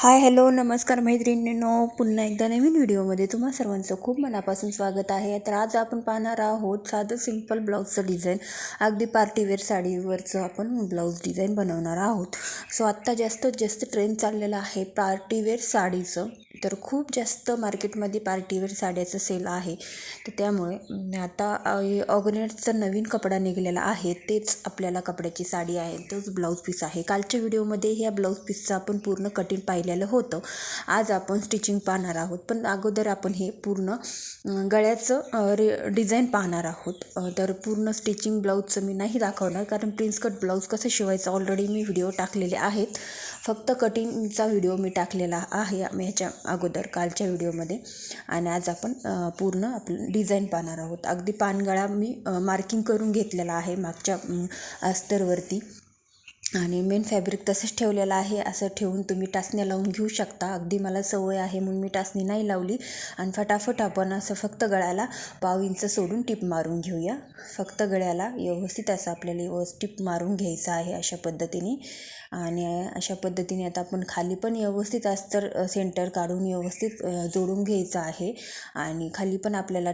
Hi hello नमस्कार मैत्रिणींनो. पुन्हा एकदा नवीन व्हिडिओमध्ये तुम्हा सर्वांचं खूप मनापासून स्वागत आहे. तर आज आपण पाहणार आहोत साधं सिंपल ब्लाऊजचं डिझाईन अगदी पार्टीवेअर साडीवरचं आपण ब्लाऊज डिझाईन बनवणार आहोत. सो आत्ता जास्तीत जास्त ट्रेंड चाललेला आहे पार्टीवेअर साडीचं. तर खूप जास्त मार्केटमध्ये पार्टीवेअर साड्याचं सेल आहे. तर त्यामुळे आता ऑर्गनेटचा नवीन कपडा निघालेला आहे तेच आपल्याला कपड्याची साडी आहे तोच ब्लाऊज पीस आहे. कालच्या व्हिडिओमध्ये ह्या ब्लाऊज पीसचं आपण पूर्ण कटिंग पाहिलेलं होतं. आज आपण स्टिचिंग पाहणार आहोत. पण अगोदर आपण हे पूर्ण गळ्याचं रे डिझाईन पाहणार आहोत. तर पूर्ण स्टिचिंग ब्लाऊजचं मी नाही दाखवणार कारण प्रिन्स कट ब्लाऊज कसं शिवायचं ऑलरेडी मी व्हिडिओ टाकलेले आहेत. फक्त कटिंगचा व्हिडिओ मी टाकलेला आहे ह्याच्या अगोदर कालच्या व्हिडिओमध्ये. आणि आज आपण पूर्ण आपलं डिझाईन पाहणार आहोत. अगदी पानगळा मी मार्किंग करून घेतलेला आहे मागच्या अस्तरवरती आणि मेन फॅब्रिक तसंच ठेवलेलं आहे. असं ठेवून तुम्ही टाचण्या लावून घेऊ शकता. अगदी मला सवय आहे म्हणून मी टाचणी नाही लावली. आणि फटाफट आपण असं फक्त गळ्याला पाव इंच सोडून टिप मारून घेऊया. फक्त गळ्याला व्यवस्थित असं आपल्याला व्यवस्थित टिप मारून घ्यायचं आहे अशा पद्धतीने. आणि अशा पद्धतीने आता आपण खाली पण व्यवस्थित अस्तर सेंटर काढून व्यवस्थित जोडून घ्यायचं आहे. आणि खाली पण आपल्याला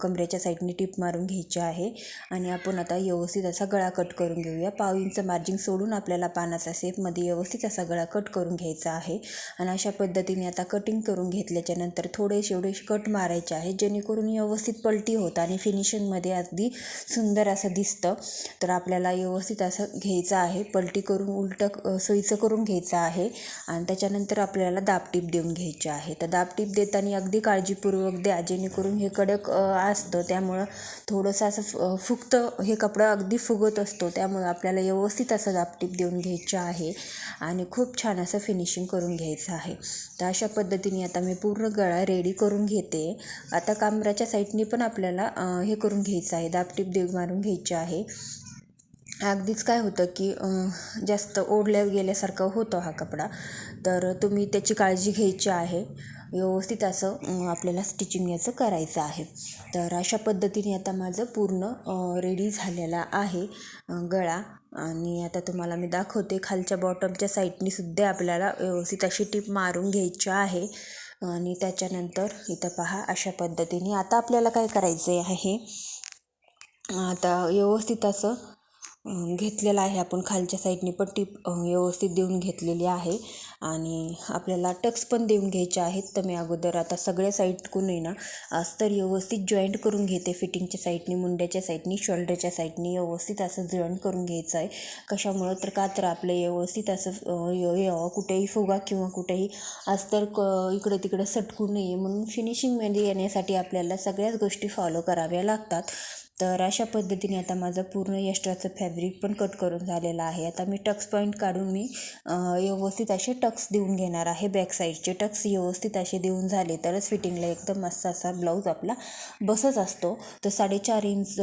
कमरेच्या साईडने टिप मारून घ्यायची आहे. आणि आपण आता व्यवस्थित असा गळा कट करून घेऊया. पाव इंच मार्जिन सोडून आपल्याला पानाचा सेपमध्ये व्यवस्थित असा गळा कट करून घ्यायचा आहे. आणि अशा पद्धतीने आता कटिंग करून घेतल्याच्या नंतर थोडेसे एवढे कट मारायचे आहे जेणेकरून व्यवस्थित पलटी होतं आणि फिनिशिंगमध्ये अगदी सुंदर असं दिसतं. तर आपल्याला व्यवस्थित असं घ्यायचं आहे पलटी करून उलटं सोयीचं करून घ्यायचं आहे. आणि त्याच्यानंतर आपल्याला दाबटीप देऊन घ्यायची आहे. तर दाबटीप देताना अगदी काळजीपूर्वक द्या जेणेकरून हे कडक असतं. त्यामुळं थोडंसं असं फुकतं हे कपडा अगदी फुगत असतो. त्यामुळं आपल्याला व्यवस्थित असं दाबटीप देऊन घ्यायचं आहे. आणि खूप छान असं फिनिशिंग करून घ्यायचं आहे. तर अशा पद्धतीने आता मी पूर्ण गळा रेडी करून घेते. आता कांबराच्या साईडने पण आपल्याला हे करून घ्यायचं आहे. दाबटीप देव मारून घ्यायचे आहे. अगदीच काय होतं की जास्त ओढल्या गेल्यासारखं होतं हा कपडा. तर तुम्ही त्याची काळजी घ्यायची आहे. व्यवस्थित असं आपल्याला स्टिचिंग याचं करायचं आहे. तर अशा पद्धतीने आता माझं पूर्ण रेडी झालेला आहे गळा. आणि आता तुम्हाला मी दाखवते खालच्या बॉटमच्या साईडनीसुद्धा आपल्याला व्यवस्थित अशी टीप मारून घ्यायची आहे. आणि त्याच्यानंतर इथं पहा अशा पद्धतीने आता आपल्याला काय करायचं आहे? आता व्यवस्थित असं घेतलेला आहे. आपण खालच्या साईडने पट्टी व्यवस्थित देऊन घेतलेली आहे. आणि आपल्याला टक्स पण देऊन घ्यायचे आहेत. तर मी अगोदर आता सगळ्या साईडकून आहे ना अस्तर व्यवस्थित जॉईंट करून घेते. फिटिंगच्या साईडनी मुंड्याच्या साईडनी शोल्डरच्या साईडनी व्यवस्थित असं जॉईंट करून घ्यायचं आहे. कशामुळं? तर का तर आपलं व्यवस्थित असं कुठेही फुगा किंवा कुठेही अस्तर क इकडे तिकडे सटकू नये. म्हणून फिनिशिंगमध्ये येण्यासाठी आपल्याला सगळ्याच गोष्टी फॉलो कराव्या लागतात. तर अशा पद्धतीने आता माझं पूर्ण यष्ट्राचं फॅब्रिक पण कट करून झालेलं आहे. आता मी टक्स पॉईंट काढून मी व्यवस्थित असे टक्स देऊन घेणार आहे बॅक साईडचे टक्स व्यवस्थित असे देऊन झाले तरच फिटिंगला एकदम मस्त असा ब्लाऊज आपला बसच असतो. तर साडेचार इंच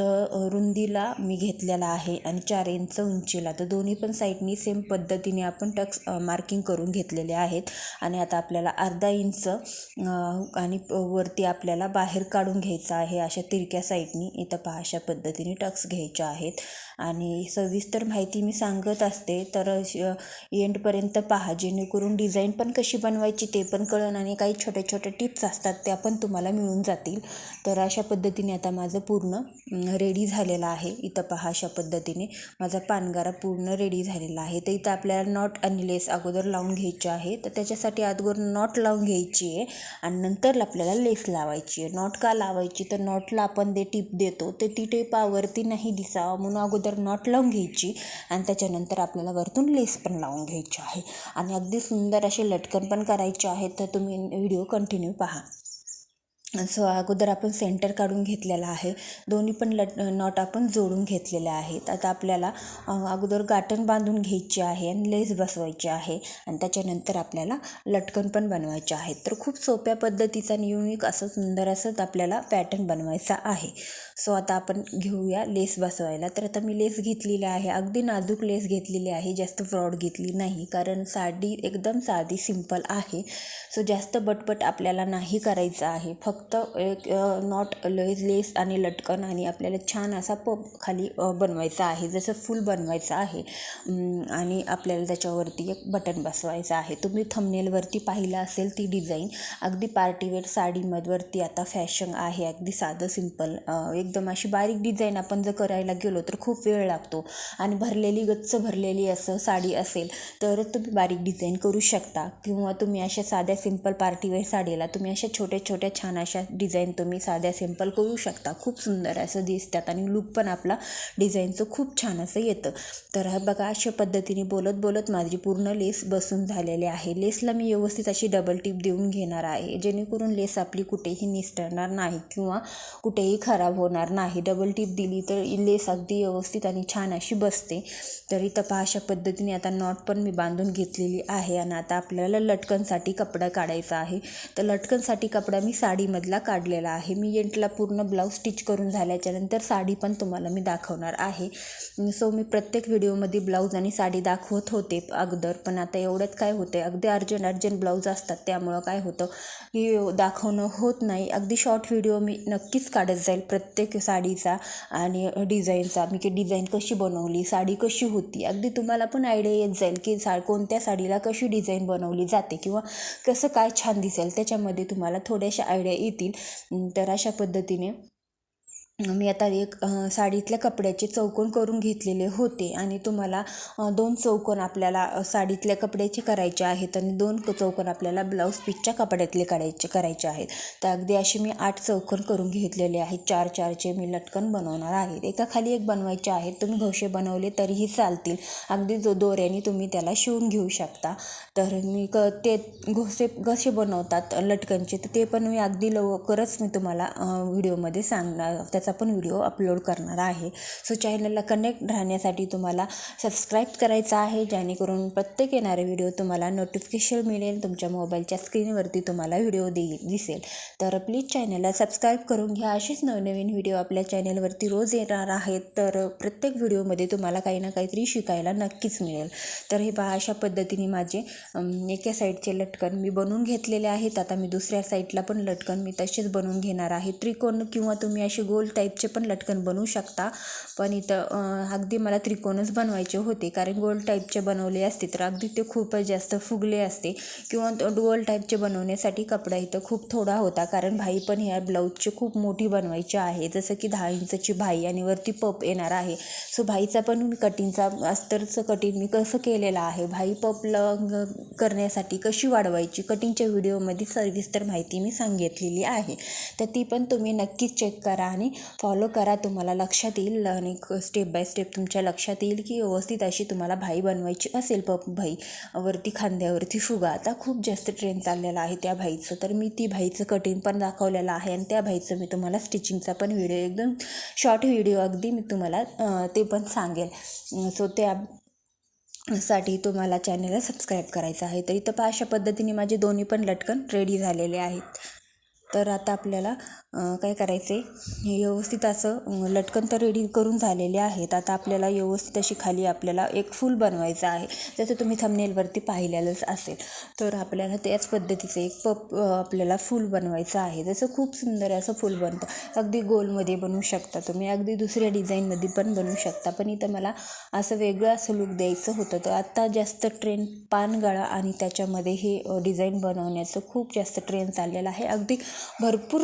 रुंदीला मी घेतलेला आहे आणि चार इंच उंचीला. तर दोन्ही पण साईडनी सेम पद्धतीने आपण टक्स मार्किंग करून घेतलेले आहेत. आणि आता आपल्याला अर्धा इंच आणि वरती आपल्याला बाहेर काढून घ्यायचं आहे अशा तिरक्या साईडनी इथं पहा अशा पद्धतीने टक्स घ्यायच्या आहेत. आणि सविस्तर माहिती मी सांगत असते तर एंडपर्यंत पहा. जेणेकरून डिझाईन पण कशी बनवायची ते पण कळण आणि काही छोट्या छोट्या टिप्स असतात त्या पण तुम्हाला मिळून जातील. तर अशा पद्धतीने आता माझं पूर्ण रेडी झालेलं आहे. इथं पहा अशा पद्धतीने माझा पानगारा पूर्ण रेडी झालेला आहे. तर इथं आपल्याला नॉट आणि लेस अगोदर लावून घ्यायचे आहे. तर त्याच्यासाठी अगोदर नॉट लावून घ्यायची आहे आणि नंतर आपल्याला लेस लावायची आहे. नॉट का लावायची? तर नॉटला आपण जे टिप देतो ते ती टेपावरती नाही दिसावं म्हणून अगोदर नॉट लावून घ्यायची आणि त्याच्यानंतर आपल्याला वरतून लेस पण लावून घ्यायची आहे. आणि अगदी सुंदर असे लटकन पण करायचे आहे तर तुम्ही व्हिडिओ कंटिन्यू पहा. सो अगोदर आपण सेंटर काढून घेतलेला आहे. दोन्ही पण लट नॉट आपण जोडून घेतलेले आहेत. आता आपल्याला अगोदर गाठण बांधून घ्यायची आहे आणि लेस बसवायची आहे. आणि त्याच्यानंतर आपल्याला लटकन पण बनवायचे आहेत तर खूप सोप्या पद्धतीचा आणि युनिक असं सुंदर असंच आपल्याला पॅटर्न बनवायचा आहे. सो आता आपण घेऊया लेस बसवायला. तर आता मी लेस घेतलेली आहे. अगदी नाजूक लेस घेतलेली आहे. जास्त फ्रॉड घेतली नाही. कारण साडी एकदम साधी सिंपल आहे. सो जास्त बटबट आपल्याला नाही करायचं आहे. फक्त एक नॉट लेस लेस आणि लटकन आणि आपल्याला छान असा पप खाली बनवायचा आहे. जसं फुल बनवायचं आहे. आणि आपल्याला त्याच्यावरती एक बटन बसवायचं आहे. तुम्ही थंबनेलवरती पाहिलं असेल ती डिझाईन अगदी पार्टीवेअर साडीमधवरती आता फॅशन आहे. अगदी साधं सिंपल एकदम अशी बारीक डिझाईन आपण जर करायला गेलो तर खूप वेळ लागतो. आणि भरलेली गच्च भरलेली असं साडी असेल तर तुम्ही बारीक डिझाईन करू शकता. किंवा तुम्ही अशा साध्या सिंपल पार्टीवेअर साडीला तुम्ही अशा छोट्या छोट्या छान अशा डिझाईन तुम्ही साध्या सिंपल करू शकता. खूप सुंदर असं दिसतात आणि लुक पण आपला डिझाईनचं खूप छान असं येतं. तर बघा अशा पद्धतीने बोलत बोलत माझी पूर्ण लेस बसून झालेली आहे. लेसला मी व्यवस्थित अशी डबल टिप देऊन घेणार आहे. जेणेकरून लेस आपली कुठेही निसटणार नाही किंवा कुठेही खराब होणार नाही. डबल टिप दिली तर लेस अगदी व्यवस्थित आणि छान अशी बसते. तरी तपा अशा पद्धतीने आता नॉट पण मी बांधून घेतलेली आहे आणि आता आपल्याला लटकनसाठी कपडा काढायचा आहे. तर लटकनसाठी कपडा मी साडीमधला काढलेला आहे. मी एंटला पूर्ण ब्लाऊज स्टिच करून झाल्याच्यानंतर साडी पण तुम्हाला मी दाखवणार आहे. सो मी प्रत्येक व्हिडिओमध्ये ब्लाऊज आणि साडी दाखवत होते अगोदर पण आता एवढ्यात काय होते अगदी अर्जंट अर्जंट ब्लाऊज असतात त्यामुळं काय होतं? की दाखवणं होत नाही. अगदी शॉर्ट व्हिडिओ मी नक्कीच काढत जाईल. प्रत्येक साडीचा आणि डिझाईनचा मी की डिझाईन कशी बनवली साडी कशी होती अगदी तुम्हाला पण आयडिया येत जाईल की सा कोणत्या साडीला कशी डिझाईन बनवली जाते किंवा कसं काय छान दिसेल त्याच्यामध्ये तुम्हाला थोड्याशा आयडिया येतील. तर अशा पद्धतीने मी आता एक साडीतल्या कपड्याचे चौकोन करून घेतलेले होते आणि तुम्हाला दोन चौकोन आपल्याला साडीतल्या कपड्याचे करायचे आहेत आणि दोन चौकोन आपल्याला ब्लाऊज पीसच्या कपड्यातले काढायचे करायचे आहेत. तर अगदी असे मी आठ चौकोन करून घेतलेले आहेत. चार चारचे मी लटकन बनवणार आहेत. एका खाली एक बनवायचे आहेत. तुम्ही घोषे बनवले तरीही चालतील. अगदी जो दोऱ्याने तुम्ही त्याला शिवून घेऊ शकता. तर मी क ते घोसे कसे बनवतात लटकनचे. तर ते पण मी अगदी लवकरच मी तुम्हाला व्हिडिओमध्ये सांगणार त्याचा पण व्हिडिओ अपलोड करणार आहे. सो चॅनलला कनेक्ट राहण्यासाठी तुम्हाला सबस्क्राईब करायचं आहे. जेणेकरून प्रत्येक येणारे व्हिडिओ तुम्हाला नोटिफिकेशन मिळेल. तुमच्या मोबाईलच्या स्क्रीनवरती तुम्हाला व्हिडिओ देईल दिसेल. तर प्लीज चॅनलला सबस्क्राईब करून घ्या. असेच नवनवीन व्हिडिओ आपल्या चॅनलवरती रोज येणार आहेत. तर प्रत्येक व्हिडिओमध्ये तुम्हाला काही ना काहीतरी शिकायला नक्कीच मिळेल. तर हे पहा अशा पद्धतीने माझे एका साईडचे लटकन मी बनवून घेतलेले आहेत. आता मी दुसऱ्या साईडला पण लटकन मी तसेच बनवून घेणार आहे. त्रिकोण किंवा तुम्ही असे गोल टाईपचे पण लटकन बनवू शकता. पण इथं अगदी मला त्रिकोणच बनवायचे होते. कारण गोल टाईपचे बनवले असते तर अगदी ते खूपच जास्त फुगले असते. किंवा गोल टाईपचे बनवण्यासाठी कपडा इथं खूप थोडा होता. कारण भाई पण ह्या ब्लाऊजची खूप मोठी बनवायची आहे. जसं की दहा इंचची भाई आणि वरती पप येणार आहे. सो भाईचा पण मी कटिंगचा अस्तरचं कटिंग मी कसं केलेलं आहे? भाई पपला करण्यासाठी कशी वाढवायची? कटिंगच्या व्हिडिओमध्ये सविस्तर माहिती मी सांगितलेली आहे. तर ती पण तुम्ही नक्कीच चेक करा आणि फॉलो करा तुम्हाला लक्षात येईल. आणि स्टेप बाय स्टेप तुमच्या लक्षात येईल की व्यवस्थित अशी तुम्हाला भाई बनवायची असेल पप भाई. वरती खांद्यावरती फुगा. आता खूप जास्त ट्रेन चाललेला आहे त्या भाईचं. तर मी ती भाईचं कटिंग पण दाखवलेलं आहे आणि त्या भाईचं मी तुम्हाला स्टिचिंगचा पण व्हिडिओ एकदम शॉर्ट व्हिडिओ अगदी मी तुम्हाला ते पण सांगेल. सो त्या साठी तुम्हाला चॅनलला सबस्क्राईब करायचं आहे. तर इथं पहा अशा पद्धतीने माझे दोन्ही पण लटकन रेडी झालेले आहेत. तर आता आपल्याला काय करायचं आहे व्यवस्थित असं लटकन तर रेडी करून झालेले आहेत. आता आपल्याला व्यवस्थित अशी खाली आपल्याला एक फूल बनवायचं आहे. जसं तुम्ही थंबनेलवरती पाहिलेलंच असेल. तर आपल्याला त्याच पद्धतीचं एक पप आपल्याला फूल बनवायचं आहे. जसं खूप सुंदर असं फूल बनतं. अगदी गोलमध्ये बनवू शकता तुम्ही. अगदी दुसऱ्या डिझाईनमध्ये पण बनवू शकता. पण इथं मला असं वेगळं असं लुक द्यायचं होतं. तर आत्ता जास्त ट्रेंड पानगळा आणि त्याच्यामध्ये हे डिझाईन बनवण्याचं खूप जास्त ट्रेंड चाललेलं आहे. अगदी भरपूर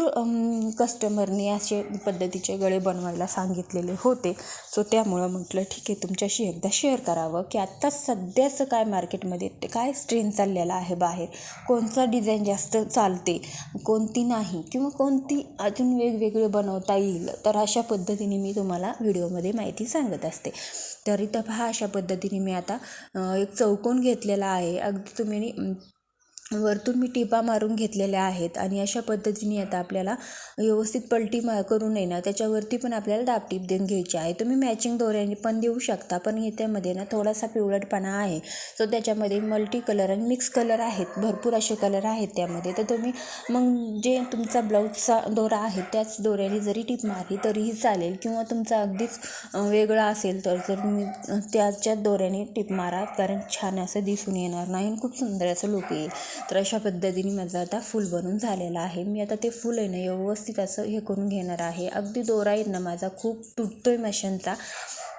कस्टमरने असे पद्धतीचे गळे बनवायला सांगितलेले होते. सो त्यामुळं म्हटलं ठीक आहे तुमच्याशी एकदा शेअर करावं की आत्ता सध्याचं काय मार्केटमध्ये ते काय स्ट्रेन चाललेला आहे बाहेर? कोणचा डिझाईन जास्त चालते? कोणती नाही? किंवा कोणती अजून वेगवेगळे बनवता येईल? तर अशा पद्धतीने मी तुम्हाला व्हिडिओमध्ये माहिती सांगत असते. तरी तर पहा अशा पद्धतीने मी आता एक चौकोन घेतलेला आहे. अगदी तुम्ही वरतून मी टिपा मारून घेतलेल्या आहेत आणि अशा पद्धतीने आता आपल्याला व्यवस्थित पलटी मा करून आहे ना त्याच्यावरती पण आपल्याला दाबटीप देऊन घ्यायची आहे. तुम्ही मॅचिंग दोऱ्याने पण देऊ शकता पण याच्यामध्ये ना थोडासा पिवळटपणा आहे. सो त्याच्यामध्ये मल्टी कलर आणि मिक्स कलर आहेत भरपूर असे कलर आहेत त्यामध्ये. तर तुम्ही मग जे तुमचा ब्लाऊजचा दोरा आहे त्याच दोऱ्याने जरी टीप मारली तरीही चालेल. किंवा तुमचा अगदीच वेगळा असेल तर जर तुम्ही त्याच्या दोऱ्याने टीप मारा. कारण छान असं दिसून येणार नाही आणि खूप सुंदर असं लुक येईल. तर अशा पद्धतीने माझं आता फूल बनून झालेलं आहे. मी आता ते फुल आहे ना व्यवस्थित असं हे करून घेणार आहे. अगदी दोरा आहे ना माझा खूप तुटतो आहे मशांचा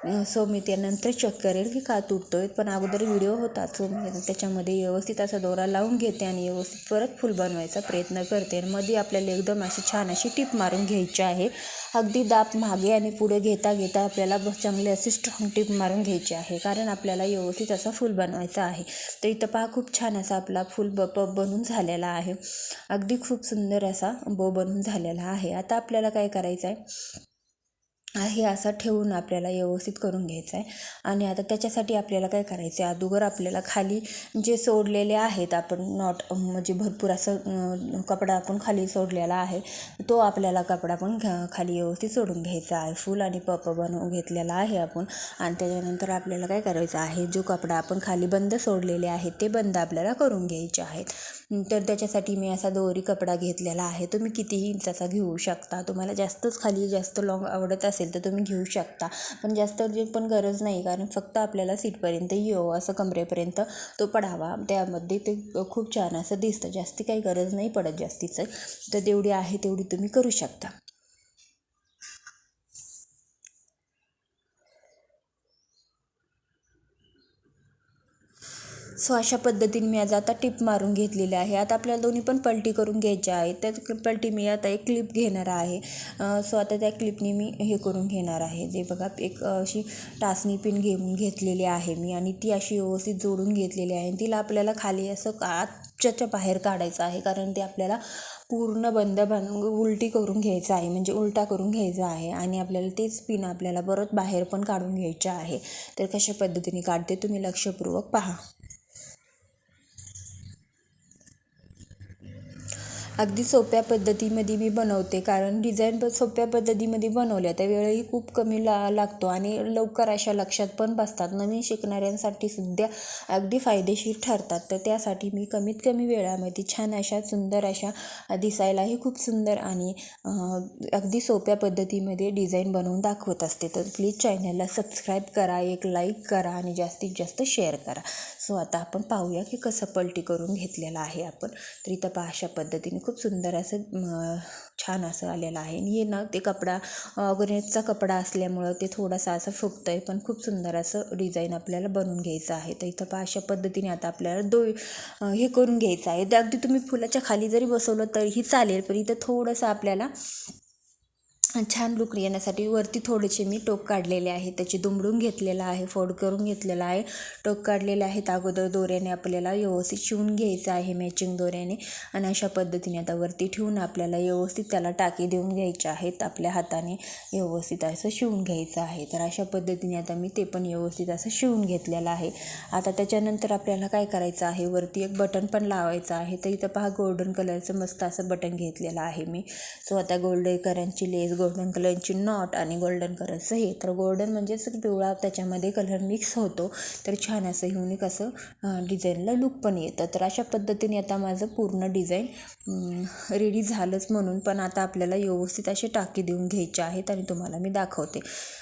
सो मी त्यानंतर चेक करेल की का तुटतो आहे पण अगोदर व्हिडिओ होता सो मी त्याच्यामध्ये व्यवस्थित असा दोरा लावून घेते आणि व्यवस्थित परत फुल बनवायचा प्रयत्न करते. आणि मध्ये आपल्याला एकदम अशी छान अशी टीप मारून घ्यायची आहे. अगदी दाब मागे आणि पुढे घेता घेता आपल्याला चांगली अशी स्ट्रॉंग टीप मारून घ्यायची आहे कारण आपल्याला व्यवस्थित असा फुल बनवायचा आहे. तर इथं पहा खूप छान असा आपला फुल ब प बनून झालेला आहे. अगदी खूप सुंदर असा बो बनून झालेला आहे. आता आपल्याला काय करायचं आहे आहे असं ठेवून आपल्याला व्यवस्थित करून घ्यायचं आहे. आणि आता त्याच्यासाठी आपल्याला काय करायचं आहे? अगोदर आपल्याला खाली जे सोडलेले आहेत आपण नॉट म्हणजे भरपूर असं कपडा आपण खाली सोडलेला आहे तो आपल्याला कपडा पण खाली व्यवस्थित सोडून घ्यायचा आहे. फुल आणि पप बनवून घेतलेला आहे आपण. आणि त्याच्यानंतर आपल्याला काय करायचं आहे? जो कपडा आपण खाली बंद सोडलेले आहेत ते बंद आपल्याला करून घ्यायचे आहेत. तर त्याच्यासाठी मी असा दोरी कपडा घेतलेला आहे. तुम्ही कितीही इंचाचा घेऊ शकता. तुम्हाला जास्तच खाली जास्त लॉंग आवडत असेल असेल तर तुम्ही घेऊ शकता. पण जास्त जे पण गरज नाही कारण फक्त आपल्याला सीटपर्यंत येऊ असं कमरेपर्यंत तो पडावा त्यामध्ये ते खूप छान असं दिसतं. जास्ती काही गरज नाही पडत जास्तीचं. तर तेवढी आहे तेवढी तुम्ही करू शकता. सो अशा पद्धतीने मी आज आता टिप मारून घेतलेली आहे. आता आपल्याला दोन्ही पण पलटी करून घ्यायच्या आहे त्या पलटी मी आता एक क्लिप घेणार आहे. सो आता त्या क्लिपनी मी हे करून घेणार आहे. जे बघा एक अशी टाचणी पिन घेऊन घेतलेली आहे मी आणि ती अशी व्यवस्थित जोडून घेतलेली आहे. तिला आपल्याला खाली असं आजच्या बाहेर काढायचं आहे कारण ते आपल्याला पूर्ण बंद बन उलटी करून घ्यायचं आहे. म्हणजे उलटा करून घ्यायचा आहे आणि आपल्याला तेच पिन आपल्याला परत बाहेर पण काढून घ्यायचं आहे. तर कशा पद्धतीने काढते तुम्ही लक्षपूर्वक पहा. अगदी सोप्या पद्धतीमध्ये मी बनवते कारण डिझाईन पण सोप्या पद्धतीमध्ये बनवल्या त्या वेळही खूप कमी ला लागतो आणि लवकर अशा लक्षात पण बसतात. नवीन शिकणाऱ्यांसाठी सुद्धा अगदी फायदेशीर ठरतात. तर त्यासाठी मी कमीत कमी वेळामध्ये छान अशा सुंदर अशा दिसायलाही खूप सुंदर आणि अगदी सोप्या पद्धतीमध्ये डिझाईन बनवून दाखवत असते. तर प्लीज चॅनलला सबस्क्राईब करा एक लाईक करा आणि जास्तीत जास्त शेअर करा. सो आता आपण पाहूया की कसं पलटी करून घेतलेलं आहे आपण. तर इथं पहा अशा पद्धतीने खूप सुंदर असं छान असं आलेलं आहे. आणि हे ना ते कपडा ऑर्गनेटचा कपडा असल्यामुळं ते थोडासा असं फुगतं आहे पण खूप सुंदर असं डिझाईन आपल्याला बनवून घ्यायचं आहे. तर इथं पहा अशा पद्धतीने आता आपल्याला दो हे करून घ्यायचं आहे. अगदी तुम्ही फुलाच्या खाली जरी बसवलं तरीही चालेल पण इथं थोडंसं आपल्याला छान लुक येण्यासाठी वरती थोडेसे मी टोक काढलेले आहे त्याची दुमडून घेतलेला आहे फोड करून घेतलेला आहे. टोक काढलेले आहेत. अगोदर दोऱ्याने आपल्याला व्यवस्थित शिवून घ्यायचं आहे मॅचिंग दोऱ्याने. आणि अशा पद्धतीने आता वरती ठेवून आपल्याला व्यवस्थित त्याला टाके देऊन घ्यायचे आहेत. आपल्या हाताने व्यवस्थित असं शिवून घ्यायचं आहे. तर अशा पद्धतीने आता मी ते पण व्यवस्थित असं शिवून घेतलेलं आहे. आता त्याच्यानंतर आपल्याला काय करायचं आहे? वरती एक बटन पण लावायचं आहे. तर इथं पहा गोल्डन कलरचं मस्त असं बटन घेतलेलं आहे मी. सो आता गोल्डकरांची लेस गोल्डन कलरची नॉट आणि गोल्डन कलरचं हे तर गोल्डन म्हणजेच पिवळा त्याच्यामध्ये कलर मिक्स होतो. तर छान असं युनिक असं डिझाईनला लुक पण येतं. तर अशा पद्धतीने आता माझं पूर्ण डिझाईन रेडी झालंच म्हणून पण आता आपल्याला व्यवस्थित असे टाके देऊन घ्यायचे आहेत आणि तुम्हाला मी दाखवते.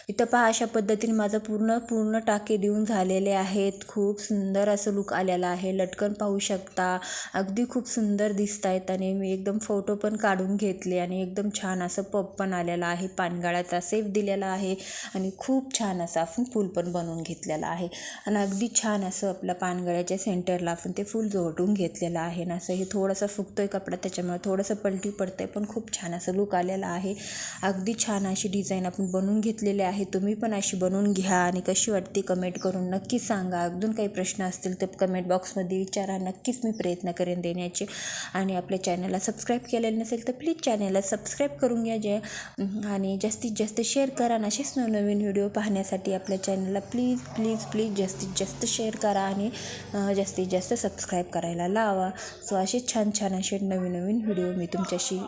इथं पहा अशा पद्धतीने माझं पूर्ण पूर्ण टाके देऊन झालेले आहेत. खूप सुंदर असं लुक आलेलं आहे. लटकन पाहू शकता. अगदी खूप सुंदर दिसत आहेत आणि मी एकदम फोटो पण काढून घेतले आणि एकदम छान असं पप पण आले आलेला आहे पानगाळ्याचा सेफ दिलेला आहे आणि खूप छान असं आपण फूल पण बनवून घेतलेलं आहे. आणि अगदी छान असं आपलं पानगळ्याच्या सेंटरला आपण ते फूल जोडून घेतलेलं आहे ना असं हे थोडंसं फुगतो आहे कपडा त्याच्यामुळे थोडंसं पलटी पडतं आहे पण खूप छान असं लुक आलेला आहे. अगदी छान अशी डिझाईन आपण बनवून घेतलेली आहे. तुम्ही पण अशी बनवून घ्या आणि कशी वाटते कमेंट करून नक्की सांगा. अजून काही प्रश्न असतील तर कमेंट बॉक्समध्ये विचारा. नक्कीच मी प्रयत्न करेन देण्याचे. आणि आपल्या चॅनलला सबस्क्राईब केलेलं नसेल तर प्लीज चॅनलला सबस्क्राईब करून घ्या. जे आणि जास्तीत जास्त शेअर करा आणि असेच नवनवीन व्हिडिओ पाहण्यासाठी आपल्या चॅनलला प्लीज प्लीज प्लीज जास्तीत जास्त शेअर करा आणि जास्तीत जास्त सबस्क्राईब करायला लावा. सो असे छान छान असे नवीन नवीन व्हिडिओ मी तुमच्याशी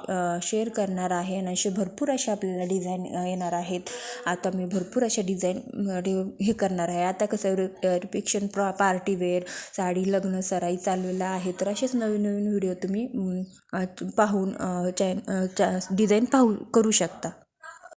शेअर करणार आहे आणि असे भरपूर असे आपल्याला डिझाईन येणार आहेत. आता मी भरपूर अशा डिझाईन हे करणार आहे. आता कसं रिपेक्शन प्रॉ पार्टी वेअर साडी लग्न सराई चालवलेला आहे. तर असेच नवीन नवीन व्हिडिओ तुम्ही पाहून चॅन डिझाईन पाहू करू शकता.